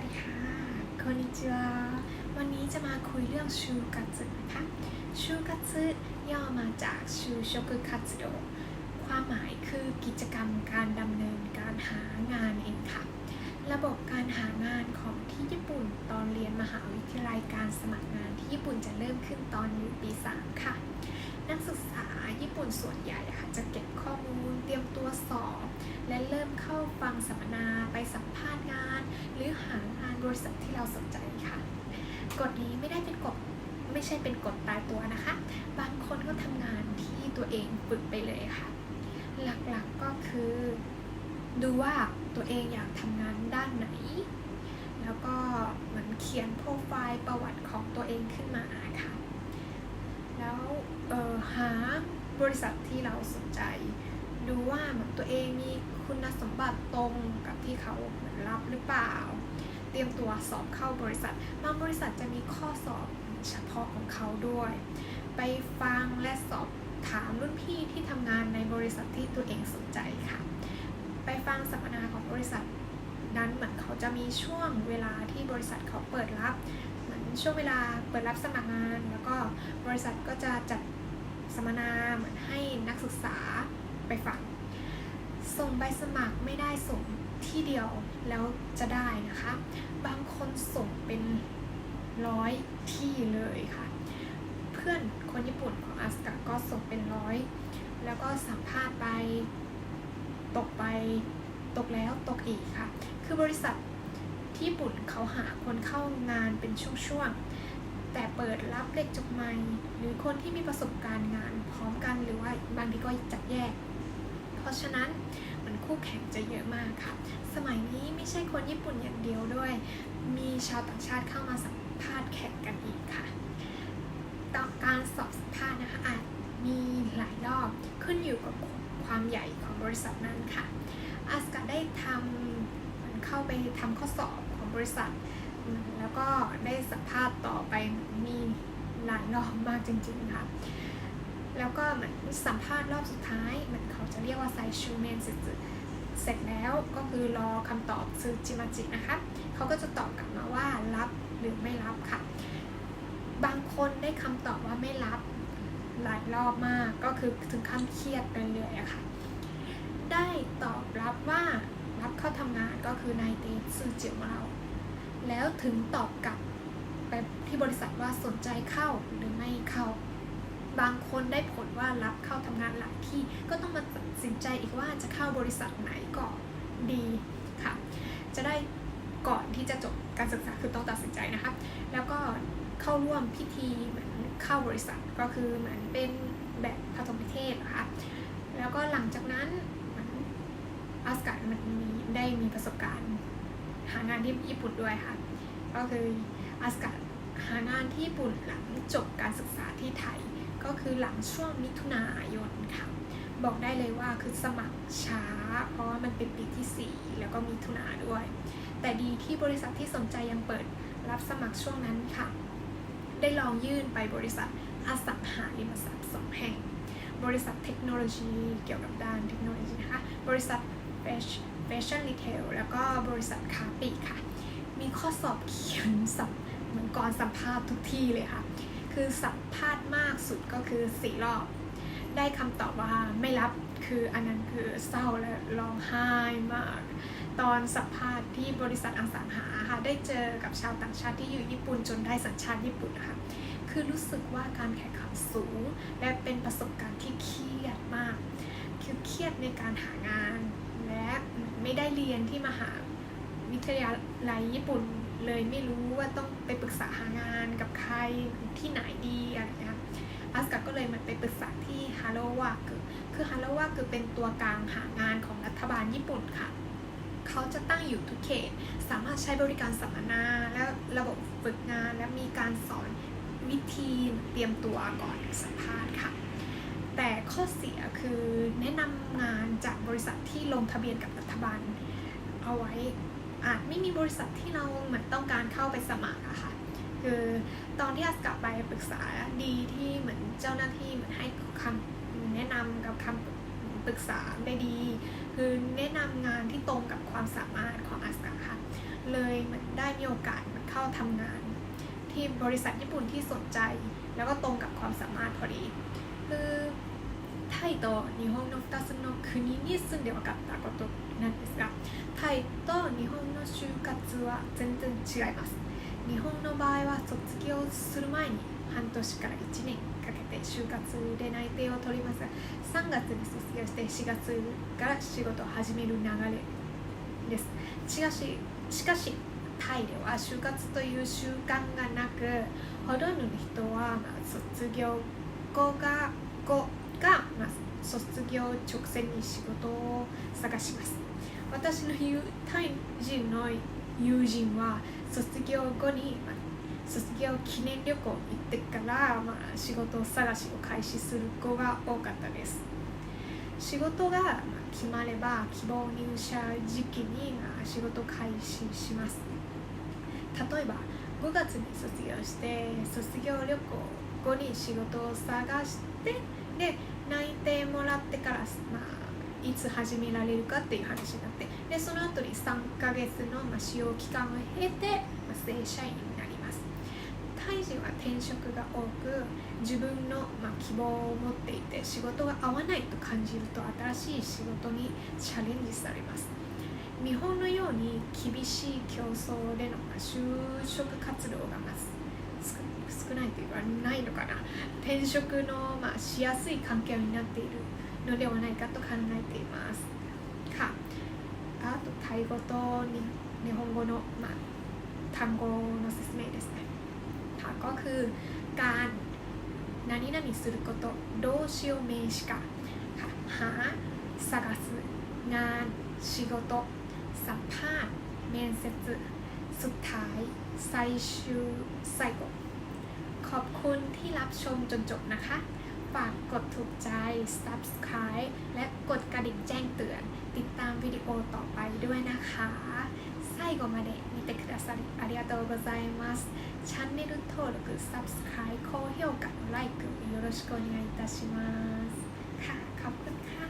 วัสดีค่ะคอนนิจิวาวันนี้จะมาคุยเรื่องชูกัตสึนะคะชูกัตสึย่อมาจากชูโชกุคัตสโดความหมายคือกิจกรรมการดำเนินการหางานเองค่ะ ระบบการหางานของที่ญี่ปุ่นตอนเรียนมหาวิทยาลัยการสมัครงานที่ญี่ปุ่นจะเริ่มขึ้นตอนอยู่ปี 3 ค่ะ นักศึกษาญี่ปุ่นส่วนใหญ่ค่ะจะเก็บข้อมูลเตรียมตัวสอบและ เข้าฟังสัมมนาไปสัมภาษณ์งาน หรือหางานบริษัทที่เราสนใจค่ะ กฎนี้ไม่ได้เป็นกฎไม่ใช่เป็นกฎตายตัวนะคะ บางคนก็ทำงานที่ตัวเองฝึกไปเลยค่ะ หลักๆก็คือ ดูว่าตัวเองอยากทำงานด้านไหน แล้วก็เหมือนเขียนโปรไฟล์ประวัติของตัวเองขึ้นมาค่ะ แล้วหาบริษัทที่เราสนใจ ว่าเหมือนตัวเองมีคุณสมบัติตรงกับที่เขาเหมือนรับหรือเปล่า เตรียมตัวสอบเข้าบริษัทบางบริษัทจะมีข้อสอบเฉพาะของเขาด้วย ไปฟังและสอบถามรุ่นพี่ที่ทำงานในบริษัทที่ตัวเองสนใจค่ะ ไปฟังสัมมนาของบริษัทนั้นเหมือนเขาจะมีช่วงเวลาที่บริษัทเขาเปิดรับเหมือนช่วงเวลาเปิดรับสมัครงาน แล้วก็บริษัทก็จะจัดสัมมนาเหมือนให้นักศึกษาไปฟัง ส่งใบสมัครไม่ได้ส่งที่เดียวแล้วจะได้นะคะ บางคนส่งเป็นร้อยที่เลยค่ะ เพื่อนคนญี่ปุ่นของอาสกาก็ส่งเป็นร้อยแล้วก็สัมภาษณ์ไปตกไปตกแล้วตกอีกค่ะ คือบริษัทที่ญี่ปุ่นเขาหาคนเข้างานเป็นช่วงๆ แต่เปิดรับเด็กจบใหม่ หรือคนที่มีประสบการณ์งานพร้อมกันหรือว่าบางทีก็จัดแยก เพราะฉะนั้น มันคู่แข่งจะเยอะมากค่ะ สมัยนี้ไม่ใช่คนญี่ปุ่นอย่างเดียวด้วย มีชาวต่างชาติเข้ามาสัมภาษณ์แข่งกันอีกค่ะต่อการสอบสัมภาษณ์นะคะอาจมีหลายรอบขึ้นอยู่กับความใหญ่ของบริษัทนั้นค่ะอาสกาได้ทำมันเข้าไปทำข้อสอบของบริษัท แล้วก็ได้สัมภาษณ์ต่อไปมีหลายรอบมากจริงๆค่ะ แล้วก็เหมือนสัมภาษณ์รอบสุดท้ายเหมือนเขาจะเรียกว่าไซชูเมนเสร็จเสร็จแล้วก็คือรอคำตอบซึจิมาจินะคะเขาก็จะตอบกลับมาว่ารับหรือไม่รับค่ะ บางคนได้คำตอบว่าไม่รับหลายรอบมากก็คือถึงขั้นเครียดไปเลยอะค่ะได้ตอบรับว่ารับเข้าทำงานก็คือนายเตซึจิของเรา แล้วถึงตอบกลับไปที่บริษัทว่าสนใจเข้าหรือไม่เข้า บางคนได้ผลว่ารับเข้าทำงานหลายที่ก็ต้องมาตัดสินใจอีกว่าจะเข้าบริษัทไหนก่อนดีค่ะ จะได้ก่อนที่จะจบการศึกษาคือต้องตัดสินใจนะคะ แล้วก็เข้าร่วมพิธีเหมือนเข้าบริษัทก็คือเหมือนเป็นแบบผสมนิเทศนะคะแล้วก็หลังจากนั้นอนอาสการมันมีได้มีประสบการณ์ หางานที่ญี่ปุ่นด้วยค่ะ ก็คืออาสการหางานที่ญี่ปุ่นหลังจบการศึกษาที่ไทย ก็คือหลังช่วงมิถุนายนค่ะ บอกได้เลยว่าคือสมัครช้า เพราะว่ามันเป็นปีที่ 4 แล้วก็มิถุนาด้วย แต่ดีที่บริษัทที่สนใจยังเปิดรับสมัครช่วงนั้นค่ะ ได้ลองยื่นไปบริษัทอสังหาริมทรัพย์สองแห่ง บริษัทเทคโนโลยีเกี่ยวกับด้านเทคโนโลยีนะคะ บริษัทแฟชั่นรีเทลแล้วก็บริษัทค้าปลีกค่ะ มีข้อสอบเขียนสัมเหมือนก่อนสัมภาษณ์ทุกที่เลยค่ะ คือสัมภาษณ์มากสุดก็คือสี่รอบ ได้คำตอบว่าไม่รับคืออันนั้นคือเศร้าและร้องไห้มาก ตอนสัมภาษณ์ที่บริษัทอังสังหาค่ะได้เจอกับชาวต่างชาติที่อยู่ญี่ปุ่นจนได้สัญชาติญี่ปุ่นนะคะคือรู้สึกว่าการแข่งขันสูง และเป็นประสบการณ์ที่เครียดมาก คือเครียดในการหางาน และไม่ได้เรียนที่มหาวิทยาลัยญี่ปุ่น เลยไม่รู้ว่าต้องไปปรึกษาหางานกับใครที่ไหนดีอะไรอย่างเงี้ยค่ะอาสกาก็เลยมันไปปรึกษาที่ฮาโลวาคือคือฮาโลวาคือเป็นตัวกลางหางานของรัฐบาลญี่ปุ่นค่ะ เขาจะตั้งอยู่ทุกเขต สามารถใช้บริการสัมมนาและระบบฝึกงานและมีการสอนวิธีเตรียมตัวก่อนสัมภาษณ์ค่ะ แต่ข้อเสียคือแนะนำงานจากบริษัทที่ลงทะเบียนกับรัฐบาลเอาไว้ อาจไม่มีบริษัทที่เราเหมือนต้องการเข้าไปสมัครอะค่ะ คือตอนที่อาสกลับไปปรึกษาดีที่เหมือนเจ้าหน้าที่เหมือนให้คำแนะนำกับคำปรึกษาได้ดี คือแนะนำงานที่ตรงกับความสามารถของอาสกาค่ะ เลยเหมือนได้มีโอกาสเข้าทำงาน ที่บริษัทญี่ปุ่นที่สนใจ แล้วก็ตรงกับความสามารถพอดี คือ イと日本の2つの国に住んで分かったことなんですがタイと日本の就活は全然違います。日本の場合は卒業する前に半年から1年かけて就活で内定を取ります。が3月に卒業して4月から仕事を始める流れです。しかししかしタイでは就活という習慣がなくほとんどの人は、卒業後が後が、まあ、卒業直前に仕事を探します。私の友タイ人の友人は卒業後に、まあ、卒業記念旅行行ってから、まあ、仕事探しを開始する子が多かったです。仕事が決まれば希望入社時期にま仕事開始します。例えば5月に卒業して卒業旅行後に仕事を探してで内定もらってから、まあ、いつ始められるかっていう話になってでその後に3ヶ月の、まあ、使用期間を経て、まあ、正社員になります。タイ人は転職が多く自分の、ま、希望を持っていて仕事が合わないと感じると新しい仕事にチャレンジされます。日本のように厳しい競争での就職活動がまず少少ないというかないのかな転職の、まあ、しやすい環境になっているのではないかと考えていますค่ะあとタイ語とに日本語の、まあ、単語の説明ですねค่ะก็คือการ何々すること動詞用名詞化ค่ะหา探すงาน仕事สัมภาษณ์面接สุดท้ าย最終最後ขอบคุณที่รับชมจนจบนะคะ ฝากกดถูกใจ subscribe และกดกระดิ่งแจ้งเตือน ติดตามวิดีโอต่อไปด้วยนะคะ最後まで見てくださりありがとうございますチャンネル登録 subscribe 高評価 like よろしくお願いいたしますค่ะขอบคุณค่ะ